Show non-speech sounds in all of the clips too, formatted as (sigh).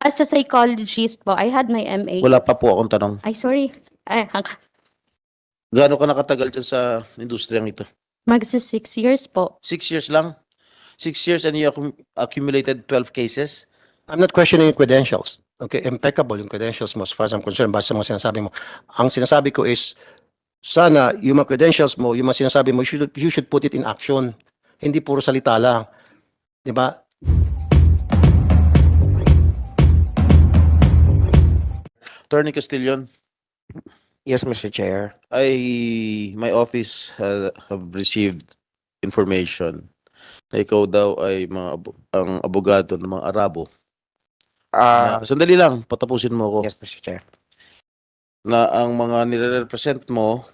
as a psychologist po, I had my MA. Wala pa po akong tanong. Ay, sorry. Ay, Gaano ka nakatagal dyan sa industriyang ito? magsa six years po. Six years lang? Six years and you accum- accumulated 12 cases? I'm not questioning your credentials. Okay, impeccable yung credentials mo as far as I'm concerned base sa mga sinasabi mo. Ang sinasabi ko is, sana yung mga credentials mo, yung mga sinasabi mo, you should, you should put it in action. Hindi puro salita lang. Di ba? Attorney Castillon, Yes, Mr. Chair. I, my office ha- have received information na ikaw daw ay mga abo- ang abogado ng mga Arabo. Ah, Na- sandali lang, patapusin mo ako. yes, Mr. Chair. Na ang mga nire-represent mo,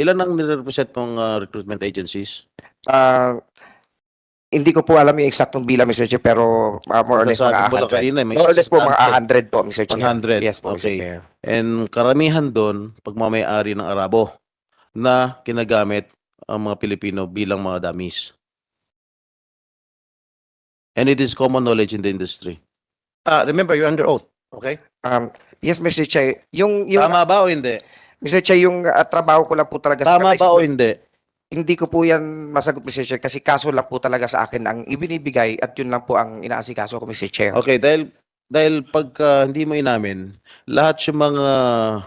ilan ang nire-represent mong ah, recruitment agencies? Ah, hindi ko po alam yung eksaktong bilang, Mr. Chair, pero ah, more or less mga mo lang 100. kanina, may More or less po mga 600. 100 po, Mr. Chair. 100, Yes po, Mr. okay. Chair. And karamihan doon, pagmamayari ng Arabo na kinagamit ang mga Pilipino bilang mga damis. And it is common knowledge in the industry. Ah, remember, you're under oath. Okay? Um, yes, Mr. Chair. Yung, yung Tama ba o hindi? Mr. Chair, yung ah, trabaho ko lang po talaga Tama kanais ba o hindi? Hindi ko po yan masagot, Mr. Chair, kasi kaso lang po talaga sa akin ang ibinibigay at yun lang po ang inaasikaso ko, Mr. Chair. Okay, dahil dahil pagka hindi mo inamin, lahat yung mga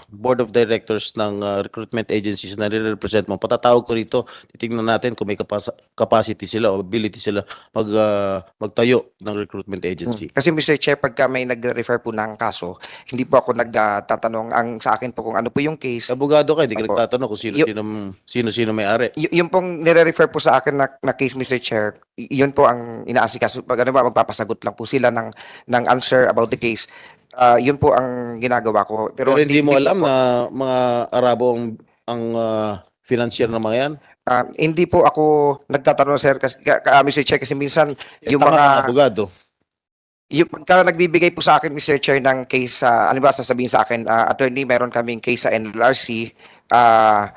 board of directors ng uh, recruitment agencies na nire-represent mo, patatawag ko rito, titingnan natin kung may kapas- capacity sila o ability sila mag, uh, magtayo ng recruitment agency. Kasi Mr. Chair, pagka may nagre-refer po ng kaso, hindi po ako nagtatanong ang sa akin po kung ano po yung case. Abogado ka, hindi ka Opo. nagtatanong kung sino, Yo- sino, sino, sino may-ari. Y- yung pong nire-refer po sa akin na, na case, Mr. Chair, yun po ang inaasikaso. Pag ano ba, magpapasagot lang po sila ng, ng answer about the case. Ah, yun po ang ginagawa ko. Pero, Pero, hindi mo po alam po- na mga Arabo ang, ang uh, financier ng mga yan. ah, hindi po ako nagtatanong, sir, kasi, ka, ka- Mr. Chair, kasi minsan yung Tama ka, mga... abogado. Yung pagka nagbibigay po sa akin, Mr. Chair, ng case, sa ano ba, sasabihin sa akin, ah, attorney, meron kaming case sa NLRC, ah,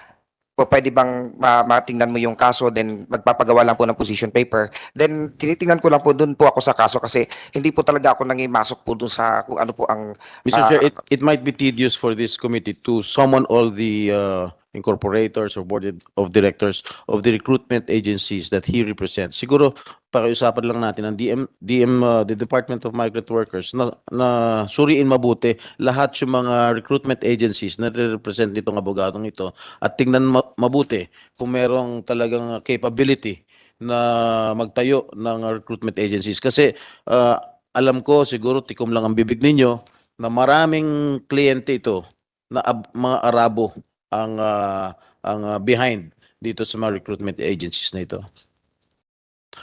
po pwede bang ma- matingnan mo yung kaso, then magpapagawa lang po ng position paper. Then, tinitingnan ko lang po doon po ako sa kaso kasi hindi po talaga ako nangimasok po doon sa kung ano po ang Mr. Ah, Chair, it, it might be tedious for this committee to summon all the uh, incorporators or board of directors of the recruitment agencies that he represents. Siguro, pakiusapan lang natin ang DM, DM uh, the Department of Migrant Workers na, na suriin mabuti lahat yung mga recruitment agencies na represent nitong abogadong ito at tingnan ma- mabuti kung merong talagang capability na magtayo ng recruitment agencies. Kasi uh, alam ko, siguro tikom lang ang bibig ninyo, na maraming kliyente ito na ab- mga Arabo ang ah, ang ah, behind dito sa mga recruitment agencies na ito.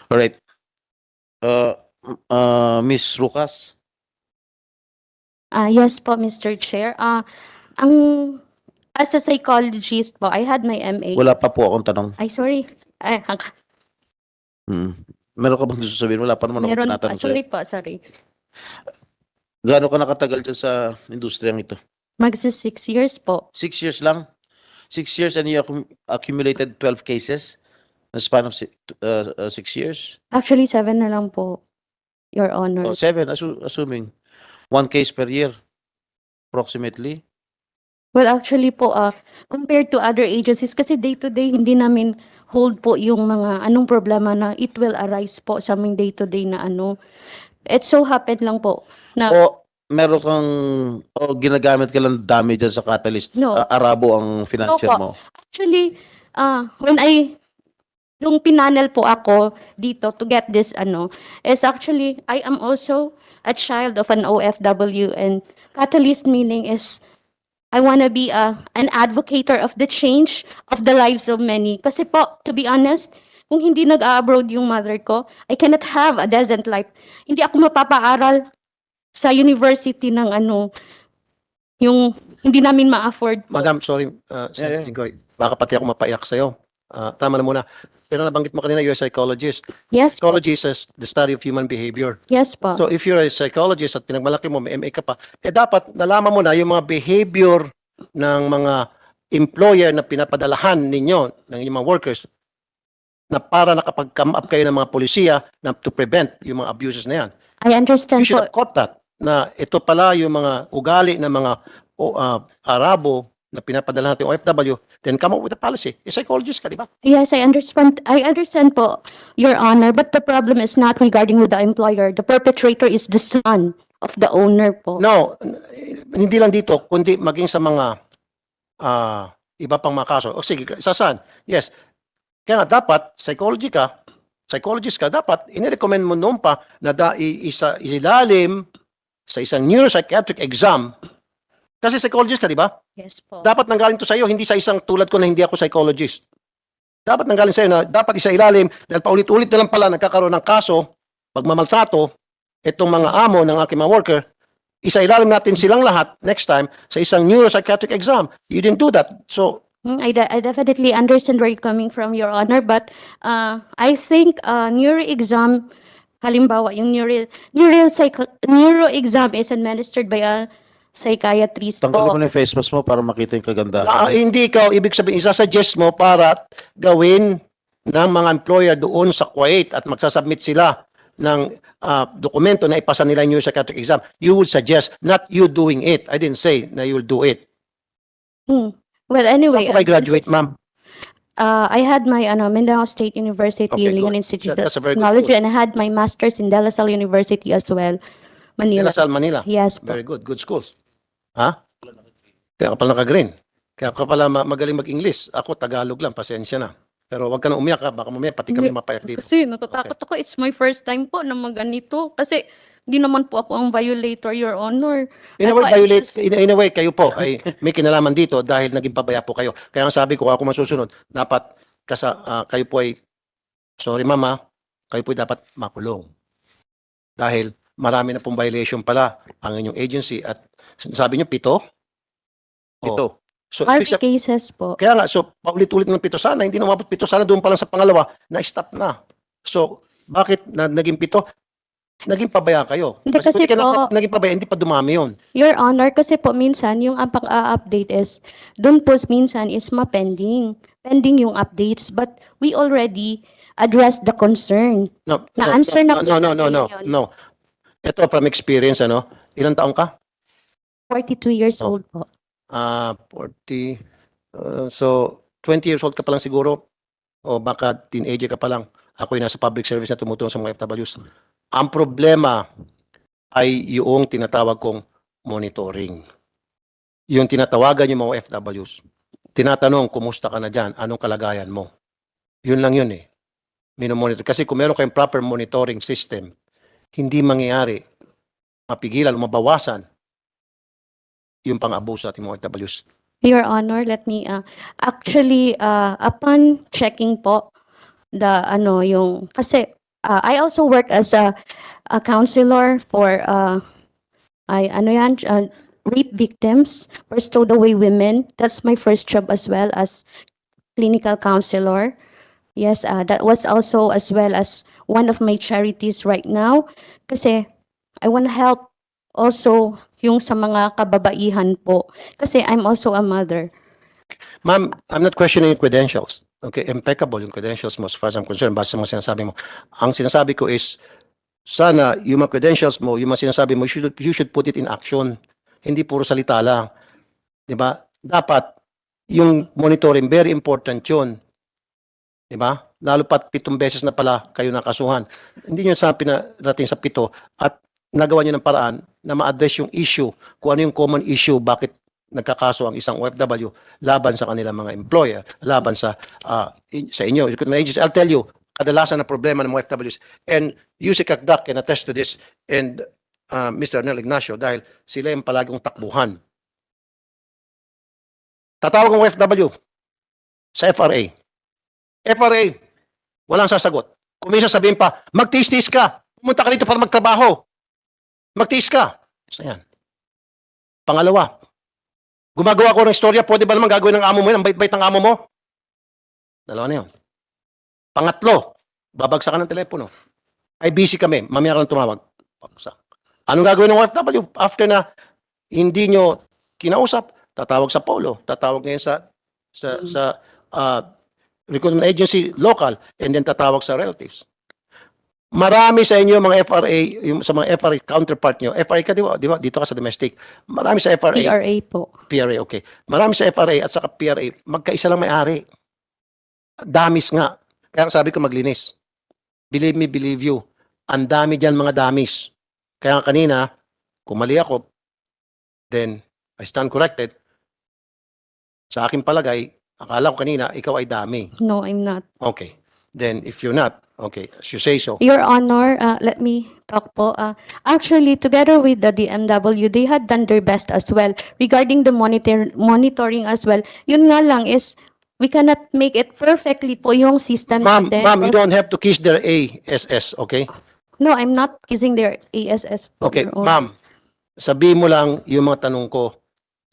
Alright. Uh, uh, Miss Rucas, Ah, yes po, Mr. Chair. Ah, ang as a psychologist po, I had my MA. wala pa po akong tanong. Ay, sorry. Ay, (laughs) Hmm. Meron ka bang gusto sabihin? Wala pa naman ako meron pa. tinatanong sa'yo. Sorry po, sorry. Gaano ka nakatagal dyan sa industriyang ito? Magsa six years po. Six years lang? Six years and you accum- accumulated 12 cases in a span of si- uh, uh, six years? Actually, seven na lang po, Your Honor. Oh, seven, assu- assuming. One case per year, approximately. Well, actually po, ah, compared to other agencies, kasi day-to-day, hindi namin hold po yung mga anong problema na it will arise po sa aming day-to-day na ano. It so happened lang po na O meron kang, o ginagamit ka lang dami dyan sa catalyst. No. Ah, Arabo ang financier po. mo. actually, ah, when I, nung pinanel po ako dito to get this ano, is actually, I am also a child of an OFW and catalyst meaning is I want to be a, an advocator of the change of the lives of many. Kasi po, to be honest, kung hindi nag-abroad yung mother ko, I cannot have a decent life. Hindi ako mapapaaral sa university ng ano, yung hindi namin ma-afford. Madam, sorry, uh, Yeah, yeah. Senator Goy. Baka pati ako mapaiyak sa'yo. Ah, tama na muna. Pero nabanggit mo kanina, you're a psychologist. Yes po. Psychology is the study of human behavior. Yes po. So if you're a psychologist at pinagmalaki mo, may MA ka pa, eh dapat nalaman mo na yung mga behavior ng mga employer na pinapadalahan ninyo, ng inyong mga workers, na para nakapag-come up kayo ng mga polisiya na to prevent yung mga abuses na yan. I understand You should po. have caught that na ito pala yung mga ugali ng mga ah, Arabo na pinapadala natin OFW, then come up with a policy. A psychologist ka, di ba? Yes, I understand. I understand po, Your Honor. But the problem is not regarding with the employer. The perpetrator is the son of the owner po. No, hindi lang dito, kundi maging sa mga ah, iba pang mga kaso. O sige, sa saan? Yes. Kaya nga dapat, psychology ka, psychologist ka, dapat inirecommend mo noon pa na da, isa, ilalim sa isang neuropsychiatric exam. Kasi psychologist ka, di ba? Yes po. Dapat nanggaling to sa iyo, hindi sa isang tulad ko na hindi ako psychologist. Dapat nanggaling sa iyo na dapat isa ilalim dahil paulit-ulit na lang pala nagkakaroon ng kaso, pagmamaltrato, itong mga amo ng aking mga worker, isa ilalim natin silang lahat next time sa isang neuropsychiatric exam. You didn't do that. So, Mm, I, de- I definitely understand where you're coming from, Your Honor, but uh, I think uh, neuro exam, halimbawa, yung neuro, neuro, psycho, neuro exam is administered by a psychiatrist Tanggalin mo po. na yung face mask mo para makita yung kaganda. ah, hindi ikaw, ibig sabihin, isasuggest mo para gawin ng mga employer doon sa Kuwait at magsasubmit sila ng ah, dokumento na ipasa nila yung neuropsychiatric exam. You would suggest, not you doing it. I didn't say na you'll do it. Mm. Well, anyway. Saan po kayo uh, graduate, ma'am? Uh, I had my ano, Mindanao State University Okay, Leon good. Institute That's a of very good Technology, school. and I had my master's in De La Salle University as well, Manila. De La Salle, Manila. Yes po. Very good. Good schools. Ha? Kaya ka pala naka-green. Kaya ka pala ma- magaling mag-English. Ako, Tagalog lang. Pasensya na. Pero wag ka na umiyak ha. Baka mamaya pati kami Hindi. mapayak dito. Kasi natatakot ako. It's my first time po na maganito. Kasi di naman po ako ang violator, Your Honor. In a Ako, way, violate, just- in, in a way, kayo po ay may kinalaman dito dahil naging pabaya po kayo. Kaya ang sabi ko, ako masusunod, dapat kasa, ah, kayo po ay, sorry mama, kayo po ay dapat makulong. Dahil marami na pong violation pala ang inyong agency at sabi niyo pito? Oh. Ito. So, RP ibig cases po. Kaya nga, so paulit-ulit ng pito sana, hindi na umabot pito sana doon pa lang sa pangalawa, na-stop na. So, bakit na, naging pito? Naging pabaya kayo. Hindi, kung kasi di ka na- po- naging pabaya, hindi pa dumami yun. Your Honor, kasi po minsan yung ang pang-update is, dun po minsan is ma-pending. Pending yung updates, but we already addressed the concern. No, Na-answer no, na no, po no, no, no, natin yun. no. Ito from experience, ano? Ilang taong ka? 42 years Oh. old po. Ah, 40. uh, so, 20 years old ka pa lang siguro. O baka teenager ka pa lang. Ako yung nasa public service na tumutulong sa mga FWs. Ang problema ay yung tinatawag kong monitoring. Yung tinatawagan yung mga FWs. Tinatanong, kumusta ka na dyan? Anong kalagayan mo? Yun lang yun eh. Minomonitor. Kasi kung meron kayong proper monitoring system, hindi mangyayari mapigilan mabawasan yung pang-abuso sa ating mga OFWs. Your Honor, let me, uh, actually, uh, upon checking po, the, ano, yung, kasi, uh, I also work as a, a counselor for, uh, I, ano yan, uh, rape victims, for stowed away women. That's my first job as well as clinical counselor. Yes, uh, that was also as well as one of my charities right now. Kasi, I want to help also yung sa mga kababaihan po. Kasi I'm also a mother. Ma'am, I'm not questioning your credentials. Okay, impeccable yung credentials mo as far as I'm concerned base sa mga sinasabi mo. Ang sinasabi ko is, sana yung mga credentials mo, yung mga sinasabi mo, you should, you should put it in action. Hindi puro salita lang. Di ba? Dapat, yung monitoring, very important yun. Di ba? Lalo pat pitong beses na pala kayo nakasuhan. Hindi nyo sa pinarating sa pito at nagawa nyo ng paraan na ma-address yung issue, kung ano yung common issue, bakit nagkakaso ang isang OFW laban sa kanilang mga employer, laban sa ah, in- sa inyo. I'll tell you, kadalasan na problema ng mga OFWs, and Yusik Akdak can attest to this, and ah, Mr. Arnel Ignacio, dahil sila yung palaging takbuhan. Tatawag ang OFW sa FRA. FRA, walang sasagot. Kung minsan sabihin pa, magtiis-tiis ka, pumunta ka dito para magtrabaho. Magtiis ka. Basta yan. Pangalawa, gumagawa ko ng istorya, pwede ba naman gagawin ng amo mo yun? Ang bait-bait ng amo mo? Dalawa na yun. Pangatlo, babagsak ka ng telepono. Ay, busy kami. Mamaya ka lang tumawag. Babagsak. Anong gagawin ng OFW? After na hindi nyo kinausap, tatawag sa polo, tatawag ngayon sa sa sa uh, recruitment agency local and then tatawag sa relatives. Marami sa inyo mga FRA, yung sa mga FRA counterpart nyo, FRA ka di ba? Di ba? Dito ka sa domestic. Marami sa FRA, PRA po. PRA, okay. Marami sa FRA at saka PRA, magkaisa lang may-ari. Damis nga. Kaya sabi ko maglinis. Believe me, believe you. Ang dami dyan mga damis. Kaya kanina, kung mali ako, then I stand corrected. Sa aking palagay, akala ko kanina, ikaw ay dami. No, I'm not. Okay. Then if you're not, okay, as you say so. Your Honor, uh, let me talk po. Uh, actually, together with the DMW, they had done their best as well regarding the monitor monitoring as well. Yun nga lang is we cannot make it perfectly po yung system Ma'am, natin. ma'am, you don't have to kiss their ASS, okay? No, I'm not kissing their ASS. po, Okay, Your Honor. ma'am, sabihin mo lang yung mga tanong ko.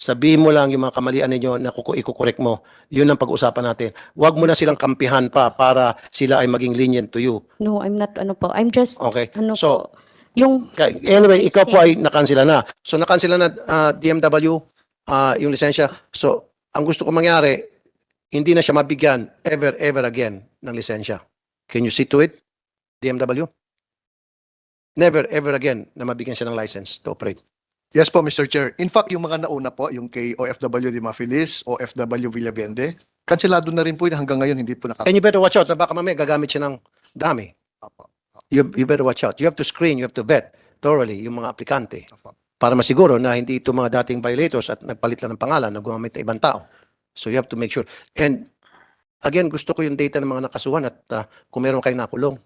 Sabihin mo lang yung mga kamalian ninyo na kuku ikukorek mo. Yun ang pag-usapan natin. Huwag mo na silang kampihan pa para sila ay maging lenient to you. No, I'm not ano po. I'm just Okay? ano So, po. Yung Okay, Anyway, ikaw po ay nakansila na. So nakansila na ah, DMW ah, yung lisensya. So ang gusto ko mangyari, hindi na siya mabigyan ever, ever again ng lisensya. Can you see to it, DMW? Never, ever again na mabigyan siya ng license to operate. Yes po, Mr. Chair. In fact, yung mga nauna po, yung kay OFW de Mafilis, OFW Villavende, kanselado na rin po yun hanggang ngayon, hindi po naka... And you better watch out na baka mamaya gagamit siya ng dami. Apo. You, you better watch out. You have to screen, you have to vet thoroughly yung mga aplikante Apo. para masiguro na hindi ito mga dating violators at nagpalit lang ng pangalan na gumamit ng ibang tao. So you have to make sure. And again, gusto ko yung data ng mga nakasuhan at ah, kung meron kayong nakulong.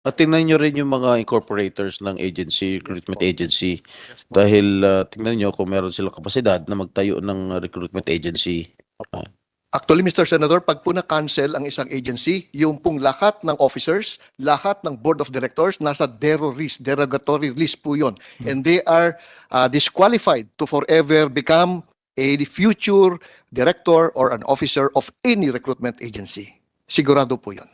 At tingnan nyo rin yung mga incorporators ng agency, recruitment agency. Dahil uh, tingnan nyo kung meron silang kapasidad na magtayo ng recruitment agency. Actually, Mr. Senator, pag po na-cancel ang isang agency, yung pong lahat ng officers, lahat ng board of directors, nasa dero list, derogatory list po yun. And they are uh, disqualified to forever become a future director or an officer of any recruitment agency. Sigurado po yun.